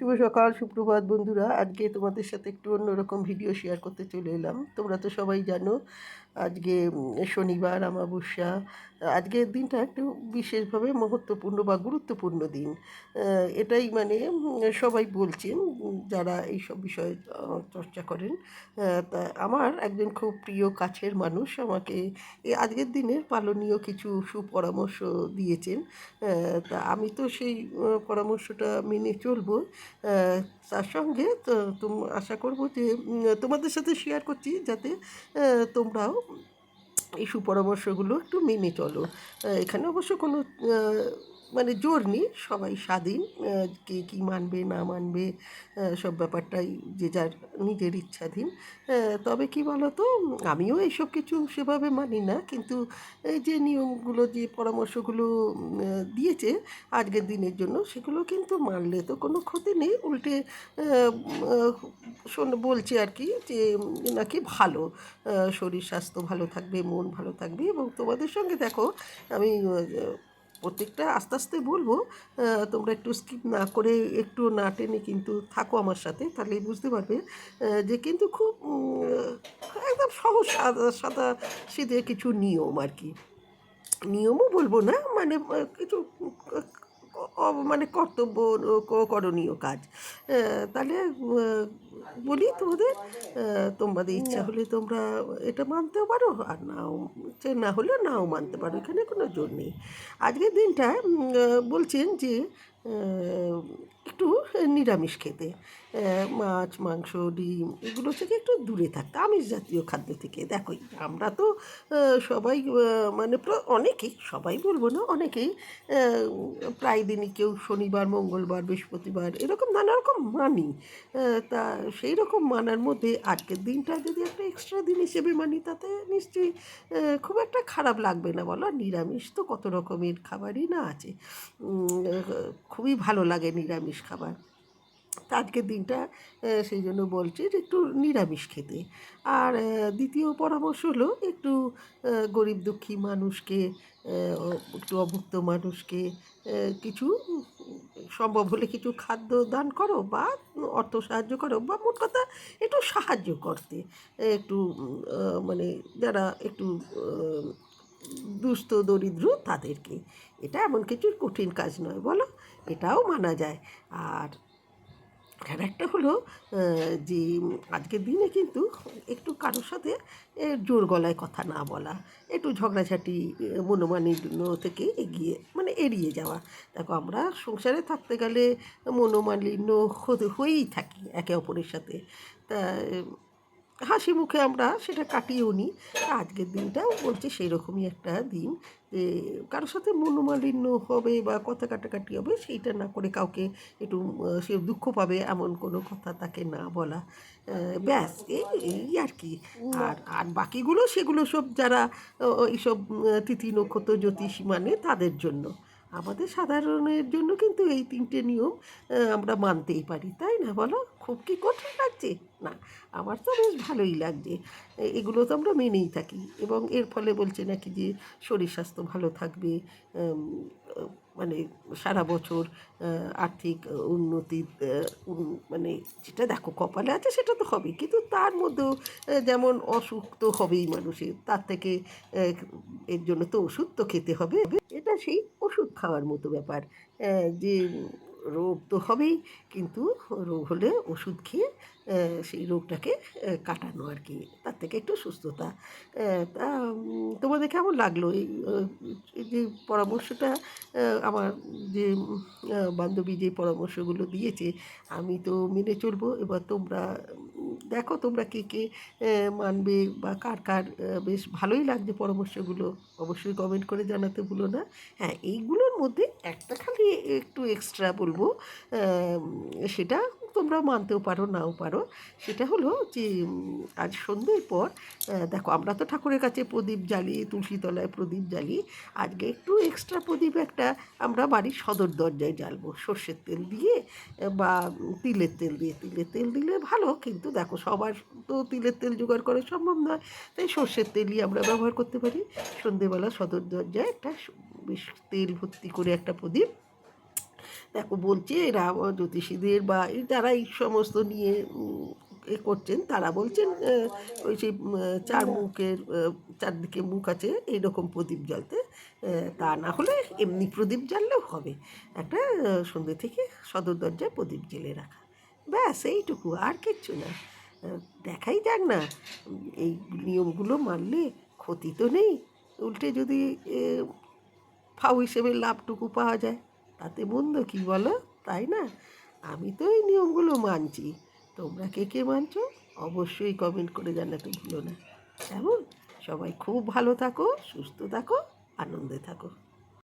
শুভ সকাল, সুপ্রভাত বন্ধুরা। আজকে তোমাদের সাথে একটু অন্যরকম ভিডিও শেয়ার করতে চলে এলাম। তোমরা তো সবাই জানো আজকে শনিবার, আমাবস্যা আজকের দিনটা একটু বিশেষভাবে মহত্বপূর্ণ বা গুরুত্বপূর্ণ দিন। এটাই মানে সবাই বলছেন যারা এইসব বিষয়ে চর্চা করেন তা আমার একজন খুব প্রিয় কাছের মানুষ আমাকে এই আজকের দিনের পালনীয় কিছু সুপরামর্শ দিয়েছেন। তা আমি তো সেই পরামর্শটা মেনে চলবো। তার সঙ্গে তো আশা করব যে তোমাদের সাথে শেয়ার করছি যাতে তোমরাও এই সুপরামর্শগুলো একটু মেনে চলো। এখানে অবশ্য কোনো মানে জোর নেই, সবাই স্বাধীন কে কী মানবে, না মানবে সব ব্যাপারটাই যে যার নিজের ইচ্ছাধীন। তবে কি বলো তো আমিও এইসব কিছু সেভাবে মানি না, কিন্তু এই যে নিয়মগুলো, যে পরামর্শগুলো দিয়েছে আজকের দিনের জন্য, সেগুলো কিন্তু মানলে তো কোনো ক্ষতি নেই। উল্টে শোন, বলছে আর কি যে, নাকি ভালো শরীর স্বাস্থ্য ভালো থাকবে, মন ভালো থাকবে, এবং তোমাদের সঙ্গে দেখো, আমি প্রত্যেকটা আস্তে আস্তে বলব তোমরা একটু স্কিপ না করে একটু না টেনে কিন্তু থাকো আমার সাথে তাহলেই বুঝতে পারবে যে কিন্তু খুব একদম সহজ সাদা সাদা সিধে কিছু নিয়ম আর কি। নিয়মও বলব না মানে কিছু মানে কর্তব্য করণীয় কাজ। তাহলে বলি তোমাদের তোমাদের ইচ্ছা হলে তোমরা এটা মানতেও পারো আর নাও ইচ্ছে না হলে নাও মানতে পারো এখানে কোনো জোর নেই। আজকের দিনটা বলছেন যে একটু নিরামিষ খেতে। মাছ, মাংস, ডিম, এগুলো থেকে একটু দূরে থাকতে আমিষ জাতীয় খাদ্য থেকে। দেখো, আমরা তো সবাই মানে অনেকেই, সবাই বলব না, অনেকেই প্রায় দিনই কেউ শনিবার, মঙ্গলবার, বৃহস্পতিবার, এরকম নানা রকম মানি। তা সেই রকম মানার মধ্যে আজকের দিনটা যদি একটা এক্সট্রা দিন হিসেবে মানি, তাতে নিশ্চয়ই খুব একটা খারাপ লাগবে না বলো। নিরামিষ তো কত রকমের খাবারই না আছে। খুবই ভালো লাগে নিরামিষ খাবার। তা আজকের দিনটা সেই জন্য বলছি যে একটু নিরামিষ খেতে। আর দ্বিতীয় পরামর্শ হলো একটু গরিব দুঃখী মানুষকে একটু অভুক্ত মানুষকে কিছু সম্ভব হলে কিছু খাদ্য দান করো বা অর্থ সাহায্য করো বা মোট কথা একটু সাহায্য করতে। একটু মানে যারা একটু দুস্থ দরিদ্র তাদেরকে। এটা এমন কিছু কঠিন কাজ নয়, বলো? এটাও মানা যায়। আর আর একটা হলো যে আজকের দিনে কিন্তু একটু কারোর সাথে জোর গলায় কথা না বলা, একটু ঝগড়াঝাটি মনোমালিন্য থেকে এগিয়ে মানে এড়িয়ে যাওয়া। দেখো, আমরা সংসারে থাকতে গেলে মনোমালিন্য হয়েই থাকি একে অপরের সাথে। তা হাসি মুখে আমরা সেটা কাটিয়েও নিই আজকের দিনটাও বলছে সেই রকমই একটা দিন। যে কারোর সাথে মনোমালিন্য হবে বা কথা কাটাকাটি হবে সেইটা না করে কাউকে একটু সে দুঃখ পাবে এমন কোনো কথা তাকে না বলা। ব্যাস, এই এই আর কি। আর আর বাকিগুলো সেগুলো সব যারা এইসব তিথি নক্ষত্র, জ্যোতিষ মানে তাদের জন্য। আমাদের সাধারণের জন্য কিন্তু এই তিনটে নিয়ম আমরা মানতেই পারি, তাই না বলো? খুব কি কঠিন লাগছে? না, আমার তো বেশ ভালোই লাগছে। এগুলো তো আমরা মেনেই থাকি। এবং এর ফলে বলছে নাকি যে শরীর স্বাস্থ্য ভালো থাকবে মানে সারা বছর আর্থিক উন্নতি মানে যেটা দেখো কপালে আছে সেটা তো হবেই। কিন্তু তার মধ্যেও যেমন অসুখ তো হবেই মানুষের। তার থেকে এর জন্য তো ওষুধ তো খেতে হবে। এটা সেই ওষুধ খাওয়ার মতো ব্যাপার যে রোগ তো হবেই, কিন্তু রোগ হলে ওষুধ খেয়ে সেই রোগটাকে কাটানো আর কি, তার থেকে একটু সুস্থতা। তা তোমাদের কেমন লাগল এই যে পরামর্শটা আমার যে বান্ধবী যে পরামর্শগুলো দিয়েছে, আমি তো মেনে চলবো, এবার তোমরা দেখো তোমরা কে কে মানবে বা কার কার বেশ ভালোই লাগছে পরামর্শগুলো, অবশ্যই কমেন্ট করে জানাতে ভুলো না। হ্যাঁ এইগুলোর মধ্যে একটা খালি একটু এক্সট্রা বলব সেটা তোমরা মানতেও পারো, নাও পারো। সেটা হলো যে আজ সন্ধ্যের পর দেখো, আমরা তো ঠাকুরের কাছে প্রদীপ জ্বালিয়ে তুলসী তলায় প্রদীপ জ্বালিয়ে, আজকে একটু এক্সট্রা প্রদীপ একটা আমরা বাড়ির সদর দরজায় জ্বালবো। সর্ষের তেল দিয়ে বা তিলের তেল দিয়ে। তিলের তেল দিলে ভালো, কিন্তু দেখো, সবার তো তিলের তেল জোগাড় করা সম্ভব নয়। তাই সর্ষের তেলই আমরা ব্যবহার করতে পারি। সন্ধেবেলা সদর দরজায় একটা বেশ তেল ভর্তি করে একটা প্রদীপ দেখো বলছে এরা জ্যোতিষীদের বা যারা এই সমস্ত নিয়ে এ করছেন, তারা বলছেন ওই সেই চার মুখের চারদিকে মুখ আছে, এইরকম প্রদীপ জ্বালতে তা না হলে এমনি প্রদীপ জ্বাললেও হবে। একটা সন্ধ্যে থেকে সদর দরজায় প্রদীপ জ্বেলে রাখা। ব্যাস, এইটুকু, আর কিচ্ছু না। দেখাই যাক না, এই নিয়মগুলো মানলে ক্ষতি তো নেই। উল্টে যদি ফাউ হিসেবে লাভটুকু পাওয়া যায়। তাতে মন্দ কি বলো? তাই না? আমি তো এই নিয়মগুলো মানছি। তোমরা কে কে মানছ? অবশ্যই কমেন্ট করে জানাতে ভুলো না। কেমন? সবাই খুব ভালো থাকো, সুস্থ থাকো, আনন্দে থাকো।